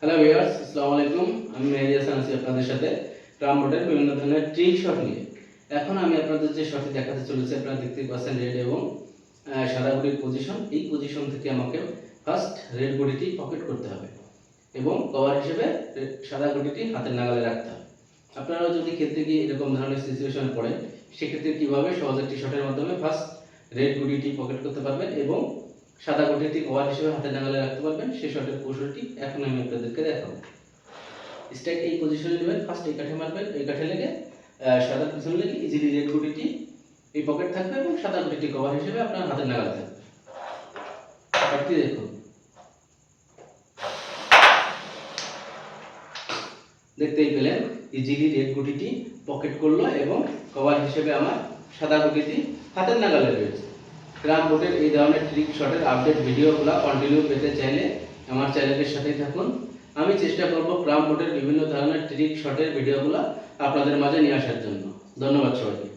Hello viewers আসসালামু আলাইকুম আমি মেহেদি হাসান আছি আপনাদের সাথে। ট্রাম বোর্ডের বিভিন্ন ধরনের ট্রিক শট নিয়ে। এখন আমি আপনাদের যে শটটি দেখাতে চলেছি, আপনারা দেখতেই পাচ্ছেন রেড এবং সাদা গুটির পজিশন এই পজিশন থেকে আমাকে ফার্স্ট রেড গুটিটি পকেট করতে হবে এবং কভার হিসেবে সাদা গুটিটি হাতের নাগালে রাখতে হবে। আপনারাও যদি খেলতে গিয়ে এরকম ধরনের সিচুয়েশনে পড়েন, সেক্ষেত্রে কীভাবে সহজে টি শটের মাধ্যমে ফার্স্ট রেড গুটিটি পকেট করতে পারবেন এবং সাদা গুটিটি কভার হিসেবে হাতের নাগালে রাখতে পারবেন। সেই শটের কৌশলটি এখন আমি আপনাদেরকে দেখাবো। স্ট্রাইক এই পজিশনে নেবেন ফার্স্ট এই কাঠে মারবেন, এই কাঠে লেগে সাদার পিছনে লেগে ইজিলি রেড গুটিটি এই পকেট থাকবে এবং সাদা গুটিটি কভার হিসেবে আপনার হাতের নাগালে থাকবে। শটটি দেখুন। দেখতেই পেলেন ইজিলি রেড গুটিটি পকেট করল এবং কভার হিসেবে আমার সাদা গুটিটি হাতের নাগালে রয়েছে। গ্রাম বোর্ডের এই ধরনের ট্রিক শটের আপডেট ভিডিওগুলো কন্টিনিউ পেতে চাইলে আমার চ্যানেলের সাথেই থাকুন। আমি চেষ্টা করব গ্রাম বোর্ডের বিভিন্ন ধরনের ট্রিক শটের ভিডিওগুলো আপনাদের মাঝে নিয়ে আসার জন্য। ধন্যবাদ সবাইকে।